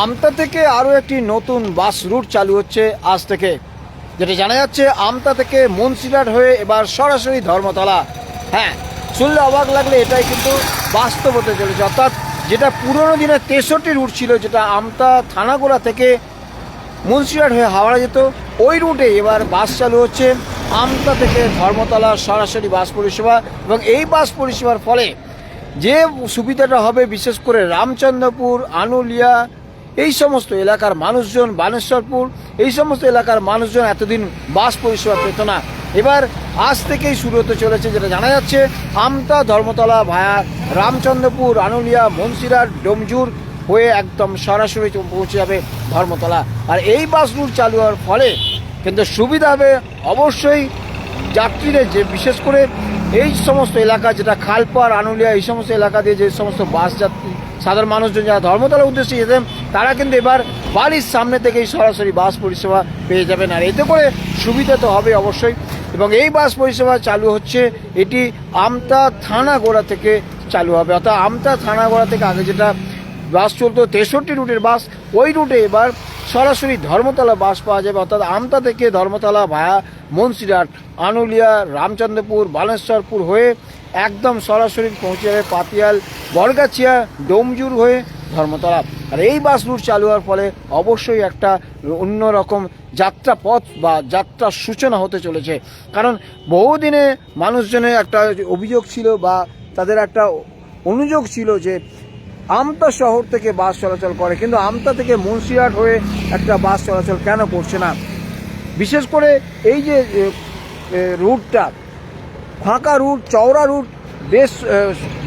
আমতা থেকে আরও একটি নতুন বাস রুট চালু হচ্ছে আজ থেকে, যেটা জানা যাচ্ছে আমতা থেকে মুন্সিরাট হয়ে এবার সরাসরি ধর্মতলা। হ্যাঁ শুনলে অবাক লাগলে এটাই কিন্তু বাস্তব হতে চলেছে। অর্থাৎ যেটা পুরনো দিনের তেষট্টি রুট ছিল, যেটা আমতা থানাগোলা থেকে মুন্সিরাট হয়ে হাওড়া যেত, ওই রুটে এবার বাস চালু হচ্ছে আমতা থেকে ধর্মতলা সরাসরি বাস পরিষেবা এবং এই বাস পরিষেবার ফলে যে সুবিধাটা হবে, বিশেষ করে রামচন্দ্রপুর, আনুলিয়া এই সমস্ত এলাকার মানুষজন বানেশ্বরপুর, এই সমস্ত এলাকার মানুষজন এতদিন বাস পরিষেবা পেত না। এবার আজ থেকেই শুরু হতে চলেছে যেটা জানা যাচ্ছে, আমতা ধর্মতলা ভায়া রামচন্দ্রপুর, আনুলিয়া, মনসিরাট, ডোমজুর হয়ে একদম সরাসরি পৌঁছে যাবে ধর্মতলা। আর এই বাস রুট চালু হওয়ার ফলে কিন্তু সুবিধা হবে অবশ্যই যাত্রীদের যে বিশেষ করে এই সমস্ত এলাকা যেটা খালপাড়, আনুলিয়া, এই সমস্ত এলাকা দিয়ে যে সমস্ত বাস যাত্রী সাধারণ মানুষজন যারা ধর্মতলার উদ্দেশ্যে যেতেন, তারা কিন্তু এবার বাড়ির সামনে থেকেই সরাসরি বাস পরিষেবা পেয়ে যাবেন। আর এতে করে সুবিধা তো হবে অবশ্যই। এবং এই বাস পরিষেবা চালু হচ্ছে, এটি আমতা থানা গোড়া থেকে চালু হবে। অর্থাৎ আমতা থানা গোড়া থেকে আগে যেটা বাস চলতো, তেষট্টি রুটের বাস, ওই রুটে এবার সরাসরি ধর্মতলা বাস পাওয়া যাবে। অর্থাৎ আমতা থেকে ধর্মতলা ভায়া মুন্সিরাট আনুলিয়া, রামচন্দ্রপুর, বালেশ্বরপুর হয়ে একদম সরাসরি পৌঁছে যাবে পাতিয়াল, বরগাছিয়া, ডোমজুর হয়ে ধর্মতলা আর এই বাস রুট চালু হওয়ার ফলে অবশ্যই একটা অন্যরকম যাত্রা পথ বা যাত্রার সূচনা হতে চলেছে। কারণ বহুদিনে মানুষজনের একটা অভিযোগ ছিল বা তাদের একটা অনুযোগ ছিল যে আমতা শহর থেকে বাস চলাচল করে, কিন্তু আমতা থেকে মুন্সিরহাট হয়ে একটা বাস চলাচল কেন করছে না? বিশেষ করে এই যে রুটটা ফাঁকা রুট, চওড়া রুট, বেশ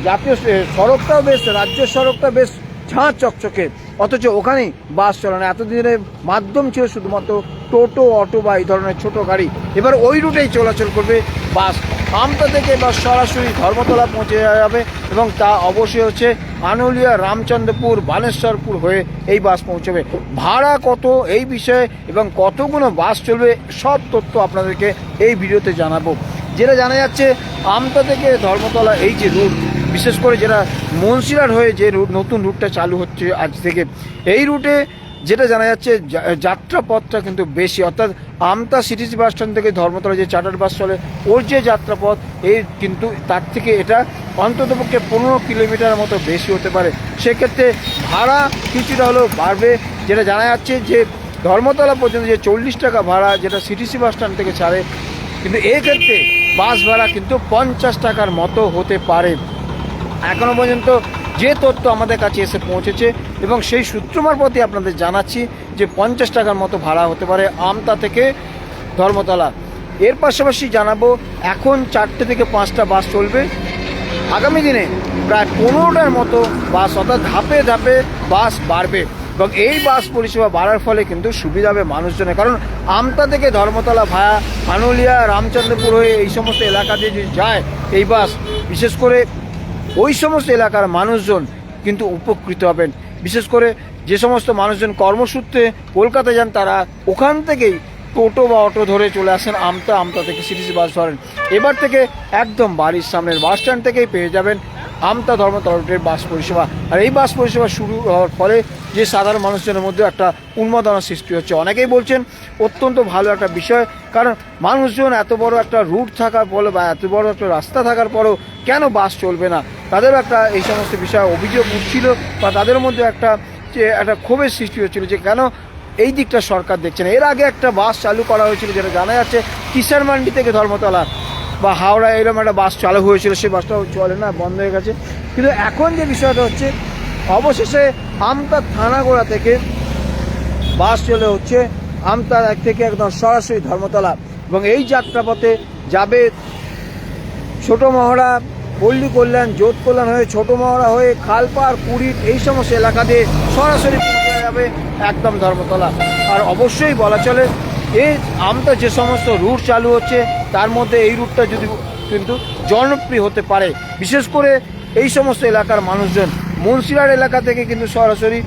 জাতীয় সড়কটাও বেশ, রাজ্য সড়কটা বেশ ছাঁ চকচকে। অথচ ওখানেই বাস চলে না। এতদিনের মাধ্যম ছিল শুধুমাত্র টোটো, অটো বা এই ধরনের ছোট গাড়ি। এবার ওই রুটেই চলাচল করবে বাস। আমতা থেকে বাস সরাসরি ধর্মতলা পৌঁছে যাওয়া যাবে এবং তা অবশ্যই হচ্ছে আনুলিয়া, রামচন্দ্রপুর, বানেশ্বরপুর হয়ে এই বাস পৌঁছবে। ভাড়া কত এই বিষয়ে এবং কতগুলো বাস চলবে সব তথ্য আপনাদেরকে এই ভিডিওতে জানাব। যেটা জানা যাচ্ছে, আমতা থেকে ধর্মতলা এই যে রুট বিশেষ করে যেটা মুন্সিরাট হয়ে যে রুট নতুন রুটটা চালু হচ্ছে আজ থেকে, এই রুটে যেটা জানা যাচ্ছে যাত্রাপথটা কিন্তু বেশি, অর্থাৎ আমতা সিটিসি বাস স্ট্যান্ড থেকে ধর্মতলা যে চার্টার বাস চলে, ওর যে যাত্রাপথ, এই কিন্তু তার থেকে এটা অন্ততপক্ষে পনেরো কিলোমিটার মতো বেশি হতে পারে। সেক্ষেত্রে ভাড়া কিছুটা হলেও বাড়বে, যেটা জানা যাচ্ছে যে ধর্মতলা পর্যন্ত যে চল্লিশ টাকা ভাড়া যেটা সিটিসি বাস স্ট্যান্ড থেকে ছাড়ে, কিন্তু এই ক্ষেত্রে বাস ভাড়া কিন্তু পঞ্চাশ টাকার মতো হতে পারে। এখনও পর্যন্ত যে তথ্য আমাদের কাছে এসে পৌঁছেছে এবং সেই সূত্র মারফতে আপনাদের জানাচ্ছি যে পঞ্চাশ টাকার মতো ভাড়া হতে পারে আমতা থেকে ধর্মতলা। এর পাশাপাশি জানাব, এখন চারটে থেকে পাঁচটা বাস চলবে। আগামী দিনে প্রায় পনেরোটার মতো বাস অর্থাৎ ধাপে ধাপে বাস বাড়বে। এবং এই বাস পরিষেবা বাড়ার ফলে কিন্তু সুবিধা হবে মানুষজনের। কারণ আমতা থেকে ধর্মতলা ভায়া আনুলিয়া রামচন্দ্রপুর হয়ে এই সমস্ত এলাকা দিয়ে যদি যায় এই বাস, বিশেষ করে ওই সমস্ত এলাকার মানুষজন কিন্তু উপকৃত হবেন। বিশেষ করে যে সমস্ত মানুষজন কর্মসূত্রে কলকাতা যান, তারা ওখান থেকেই টোটো বা অটো ধরে চলে আসেন আমতা আমতা থেকে সিটিসি বাস ধরেন। এবার থেকে একদম বাড়ির সামনের বাস স্ট্যান্ড থেকেই পেয়ে যাবেন আমতা ধর্মতলা রুটের বাস পরিষেবা। আর এই বাস পরিষেবা শুরু হওয়ার ফলে যে সাধারণ মানুষজনের মধ্যে একটা উন্মাদনা সৃষ্টি হচ্ছে। অনেকেই বলছেন, অত্যন্ত ভালো একটা বিষয়, কারণ মানুষজন এত বড় একটা রুট থাকার পরে বা এত বড় একটা রাস্তা থাকার পরেও কেন বাস চলবে না? তাদেরও একটা এই সমস্ত বিষয়ে অভিযোগ উঠছিল বা তাদের মধ্যে একটা যে একটা ক্ষোভের সৃষ্টি হচ্ছিল যে কেন এই দিকটা সরকার দেখছে না। এর আগে একটা বাস চালু করা হয়েছিল, যেটা জানা যাচ্ছে কিষার মান্ডি থেকে ধর্মতলা। বা হাওড়া এরকম একটা বাস চালু হয়েছিল, সেই বাসটাও চলে না, বন্ধ হয়ে গেছে। কিন্তু এখন যে বিষয়টা হচ্ছে, অবশেষে আমতা থানাগোড়া থেকে বাস চলে হচ্ছে আমতা এক থেকে একদম সরাসরি ধর্মতলা। এবং এই যাত্রাপথে যাবে ছোট মহড়া, পল্লী কল্যাণ, জোট কল্যাণ হয়ে ছোট মহড়া হয়ে খালপাড়, কুড়িট, এই সমস্ত এলাকা দিয়ে সরাসরি যাবে একদম ধর্মতলা। আর অবশ্যই বলা চলে এই আমতা যে সমস্ত রুট চালু হচ্ছে, তার মধ্যে এই রুটটা যদি কিন্তু জনপ্রিয় হতে পারে, বিশেষ করে এই সমস্ত এলাকার মানুষজন। মুন্সিরার এলাকা থেকে কিন্তু সরাসরি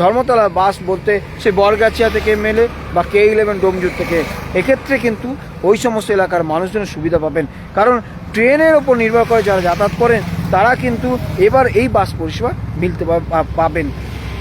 ধর্মতলা বাস বলতে সে বরগাছিয়া থেকে মেলে বা কে ইলেভেন ডোমজুর থেকে। এক্ষেত্রে কিন্তু ওই সমস্ত এলাকার মানুষজন সুবিধা পাবেন। কারণ ট্রেনের ওপর নির্ভর করে যারা যাতায়াত করেন, তারা কিন্তু এবার এই বাস পরিষেবা মিলতে পাবেন।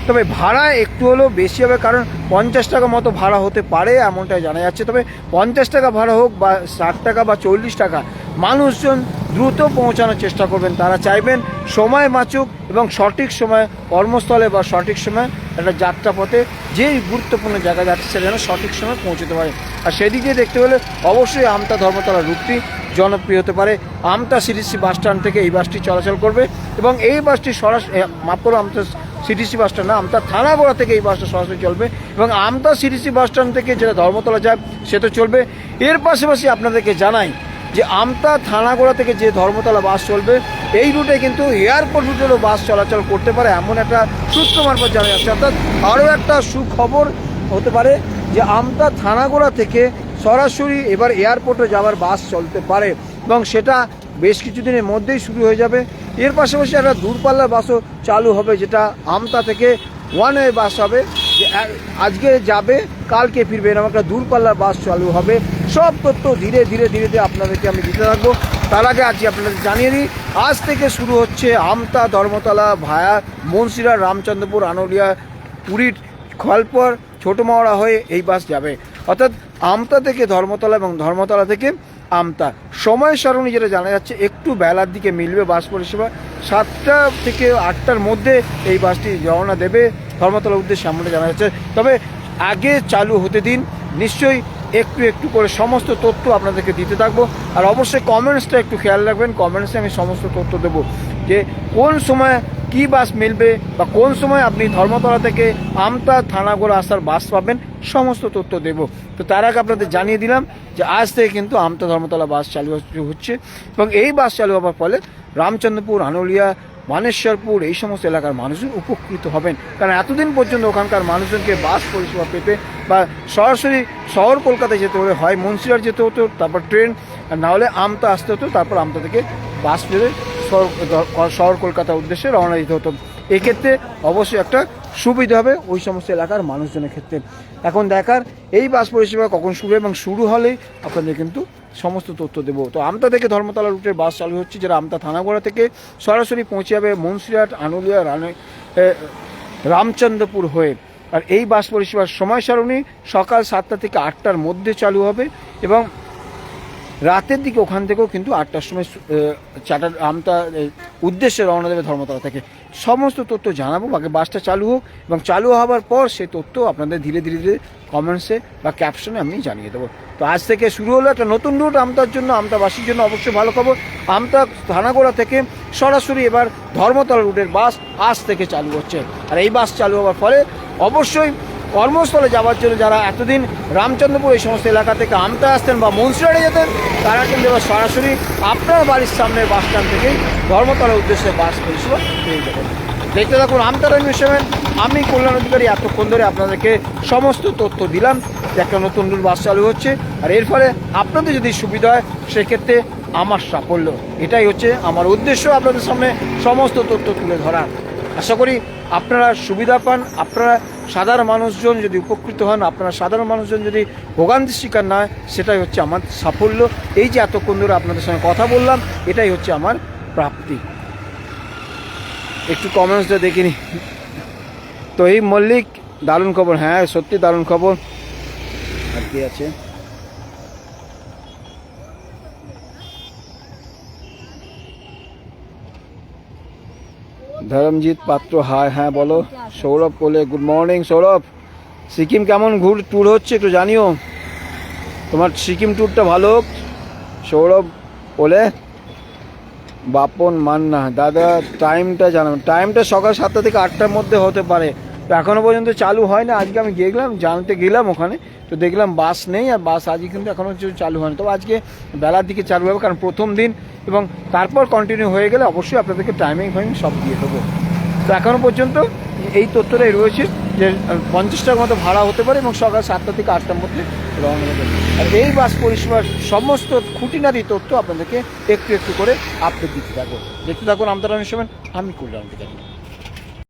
তবে ভাড়া একটু হলেও বেশি হবে, কারণ পঞ্চাশ টাকা মতো ভাড়া হতে পারে এমনটাই জানা যাচ্ছে। তবে পঞ্চাশ টাকা ভাড়া হোক বা ষাট টাকা বা চল্লিশ টাকা, মানুষজন দ্রুত পৌঁছানোর চেষ্টা করবেন। তারা চাইবেন সময় বাঁচুক এবং সঠিক সময় কর্মস্থলে বা সঠিক সময় একটা যাত্রাপথে যেই গুরুত্বপূর্ণ জায়গা যাচ্ছে সেটা যেন সঠিক সময় পৌঁছতে পারে। আর সেদিকে দেখতে হলে অবশ্যই আমতা ধর্মতলা রুটটি জনপ্রিয় হতে পারে। আমতা সিডিসি বাস স্ট্যান্ড থেকে এই বাসটি চলাচল করবে এবং এই বাসটি সরাসরি মাফ করো, আমতা সিডিসি বাস স্ট্যান্ড না, আমতা থানাগোড়া থেকে এই বাসটা সরাসরি চলবে এবং আমতা সিডিসি বাস স্ট্যান্ড থেকে যেটা ধর্মতলা যায়, সে তো চলবে। এর পাশাপাশি আপনাদেরকে জানাই যে আমতা থানাগোড়া থেকে যে ধর্মতলা বাস চলবে, এই রুটে কিন্তু এয়ারপোর্ট রুটেরও বাস চলাচল করতে পারে এমন একটা সূত্র মারফত জানা যাচ্ছে। অর্থাৎ আরও একটা সুখবর হতে পারে যে আমতা থানাগোড়া থেকে সরাসরি এবার এয়ারপোর্টে যাওয়ার বাস চলতে পারে এবং সেটা বেশ কিছুদিনের মধ্যেই শুরু হয়ে যাবে। এর পাশাপাশি একটা দূরপাল্লার বাসও চালু হবে, যেটা আমতা থেকে ওয়ান ওয়ে বাস হবে। আজকে যাবে, কালকে ফিরবে, এরকম একটা দূরপাল্লার বাস চালু হবে। সব তথ্য ধীরে ধীরে ধীরে ধীরে আপনাদেরকে আমি দিতে থাকব। তার আগে আজকে আপনাদের জানিয়ে দিই, আজ থেকে শুরু হচ্ছে আমতা ধর্মতলা ভায়া মনসিরা রামচন্দ্রপুর আনোলিয়া পুরীর খলপর ছোট মাওড়া হয়ে এই বাস যাবে। অর্থাৎ আমতা থেকে ধর্মতলা এবং ধর্মতলা থেকে আমতা। সময় সারণী যেটা জানা যাচ্ছে, একটু বেলার দিকে মিলবে বাস পরিষেবা। সাতটা থেকে আটটার মধ্যে এই বাসটি রওনা দেবে। ধর্মতলার উদ্দেশ্যে এমনটা জানা যাচ্ছে। তবে আগে চালু হতে দিন, নিশ্চয়ই একটু একটু করে সমস্ত তথ্য আপনাদেরকে দিতে থাকব। আর অবশ্যই কমেন্টসটা একটু খেয়াল রাখবেন কমেন্টসে আমি সমস্ত তথ্য দেবো। যে কোন সময় কি বাস মিলবে বা কোন সময় আপনি ধর্মতলা থেকে আমতা থানাগোড়া আসার বাস পাবেন, সমস্ত তথ্য দেব। তো তার আগে আপনাদের জানিয়ে দিলাম যে আজ থেকে কিন্তু আমতা ধর্মতলা বাস চালু হচ্ছে। এবং এই বাস চালু হওয়ার ফলে রামচন্দ্রপুর, আনুলিয়া মানেশ্বরপুর এই সমস্ত এলাকার মানুষজন উপকৃত হবেন। কারণ এতদিন পর্যন্ত ওখানকার মানুষজনকে বাস পরিষেবা পেতে বা সরাসরি শহর কলকাতায় যেতে হলে হয় মুন্সিরাট যেতে হতো, তারপর ট্রেন, আর না হলে আমতা আসতে হতো, তারপর আমতা থেকে বাস পেলে শহর শহর কলকাতার উদ্দেশ্যে রওনা দিতে হতো। এক্ষেত্রে অবশ্যই একটা সুবিধা হবে ওই সমস্ত এলাকার মানুষজনের ক্ষেত্রে। এখন দেখার এই বাস পরিষেবা কখন শুরু এবং শুরু হলেই আপনাদের কিন্তু সমস্ত তথ্য দেবো। তো আমতা থেকে ধর্মতলা রুটের বাস চালু হচ্ছে, যেটা আমতা থানাগোড়া থেকে সরাসরি পৌঁছে যাবে মুন্সিরাট আনুলিয়া, রানে রামচন্দ্রপুর হয়ে। আর এই বাস পরিষেবার সময় সারণী সকাল সাতটা থেকে আটটার মধ্যে চালু হবে এবং রাতের দিকে ওখান থেকেও কিন্তু আটটার সময় চার্টার আমতা উদ্দেশ্যে রওনা দেবে ধর্মতলা থেকে। সমস্ত তথ্য জানাব আগে বাসটা চালু হোক এবং চালু হওয়ার পর সে তথ্য আপনাদের ধীরে ধীরে ধীরে কমেন্টসে বা ক্যাপশনে আমি জানিয়ে দেবো। তো আজ থেকে শুরু হলো একটা নতুন রুট আমতার জন্য, আমতাবাসীর জন্য অবশ্যই ভালো খবর। আমতা থানাগোড়া থেকে সরাসরি এবার ধর্মতলা রুটের বাস আজ থেকে চালু হচ্ছে। আর এই বাস চালু হওয়ার ফলে অবশ্যই কর্মস্থলে যাওয়ার জন্য যারা এতদিন রামচন্দ্রপুর এই সমস্ত এলাকা থেকে আমতা আসতেন বা মনসুরাটে যেতেন, তারা কিন্তু এবার সরাসরি আপনার বাড়ির সামনের বাস স্ট্যান্ড থেকেই ধর্মতলার উদ্দেশ্যে বাস পরিষেবা পেয়ে যাবেন দেখতে থাকুন আমতারা নিউজ সেভেন। আমি কল্যাণ অধিকারী, এতক্ষণ ধরে আপনাদেরকে সমস্ত তথ্য দিলাম একটা নতুন রুট বাস চালু হচ্ছে। আর এর ফলে আপনাদের যদি সুবিধা হয়, সেক্ষেত্রে আমার সাফল্য। এটাই হচ্ছে আমার উদ্দেশ্য আপনাদের সামনে সমস্ত তথ্য তুলে ধরা আশা করি আপনারা সুবিধা পান, আপনারা সাধারণ মানুষজন যদি উপকৃত হন, আপনারা সাধারণ মানুষজন যদি ভোগান্তির শিকার না সেটাই হচ্ছে আমার সাফল্য। এই যে এতক্ষণ ধরে আপনাদের সঙ্গে কথা বললাম, এটাই হচ্ছে আমার প্রাপ্তি। একটু কমেন্টসটা দেখিনি তো এই মল্লিক, দারুণ খবর। হ্যাঁ সত্যি দারুণ খবর। আর কি আছে? ধরমজিৎ পাত্র, হায় হ্যাঁ বলো। সৌরভ কোলে গুড মর্নিং সৌরভ। সিকিম কেমন ঘুর ট্যুর হচ্ছে একটু জানিও। তোমার সিকিম ট্যুরটা ভালো সৌরভ কোলে, বাপন মান্না। দাদা টাইমটা জানাবেন টাইমটা সকাল সাতটা থেকে আটটার মধ্যে হতে পারে। তো এখনও পর্যন্ত চালু হয় না আজকে আমি গেলাম, জানতে গেলাম ওখানে। তো দেখলাম বাস নেই আর বাস আজকে কিন্তু এখনও পর্যন্ত চালু হয়নি। তবে আজকে বেলার দিকে চালু হবে, কারণ প্রথম দিন এবং তারপর কন্টিনিউ হয়ে গেলে অবশ্যই আপনাদেরকে টাইমিং ফাইমিং সব দিয়ে দেবো। তো এখনও পর্যন্ত এই তথ্যটাই রয়েছে যে পঞ্চাশ টাকার মতো ভাড়া হতে পারে এবং সকাল সাতটা থেকে আটটার মধ্যে রওনা হবে আর এই বাস পরিষেবার সমস্ত খুঁটিনাটি তথ্য আপনাদেরকে একটু একটু করে আপডেট দিতে থাকব। দেখতে থাকুন আমদার সময় আমি অধিকারী